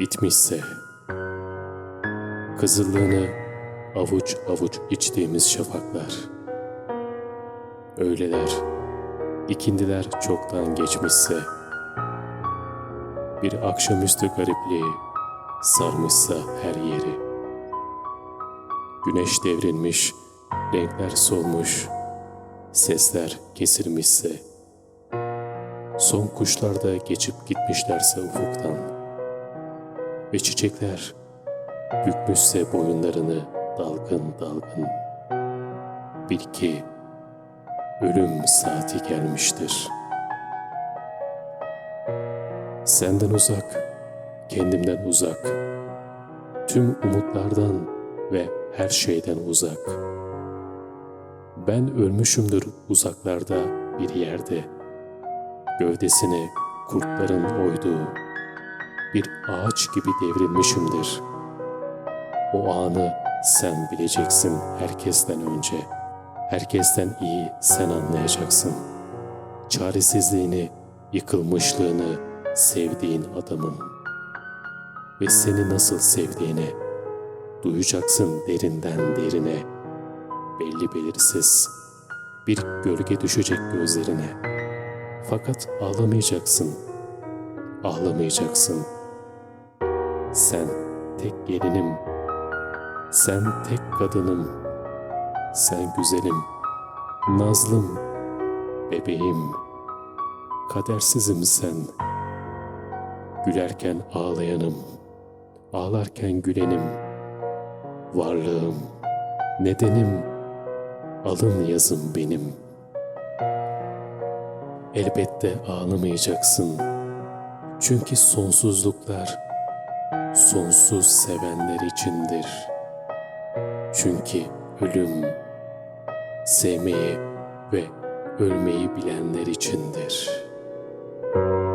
bitmişse, kızıllığını avuç avuç içtiğimiz şafaklar, öğleler, ikindiler çoktan geçmişse, bir akşamüstü garipliği sarmışsa her yeri, güneş devrilmiş, renkler solmuş, sesler kesilmişse, son kuşlar da geçip gitmişlerse ufuktan ve çiçekler bükmüşse boyunlarını dalgın dalgın, bil ki ölüm saati gelmiştir. Senden uzak, kendimden uzak, tüm umutlardan ve her şeyden uzak. Ben ölmüşümdür uzaklarda bir yerde, gövdesini kurtların oyduğu bir ağaç gibi devrilmişimdir. O anı sen bileceksin herkesten önce. Herkesten iyi sen anlayacaksın. Çaresizliğini, yıkılmışlığını sevdiğin adamın. Ve seni nasıl sevdiğini duyacaksın derinden derine. Belli belirsiz bir gölge düşecek gözlerine. Fakat ağlamayacaksın. Ağlamayacaksın. Sen tek gelinim. Sen tek kadınım. Sen güzelim. Nazlım. Bebeğim. Kadersizim sen. Gülerken ağlayanım. Ağlarken gülenim. Varlığım. Nedenim. Alın yazım benim. Elbette ağlamayacaksın. Çünkü sonsuzluklar sonsuz sevenler içindir. Çünkü ölüm sevmeyi ve ölmeyi bilenler içindir.''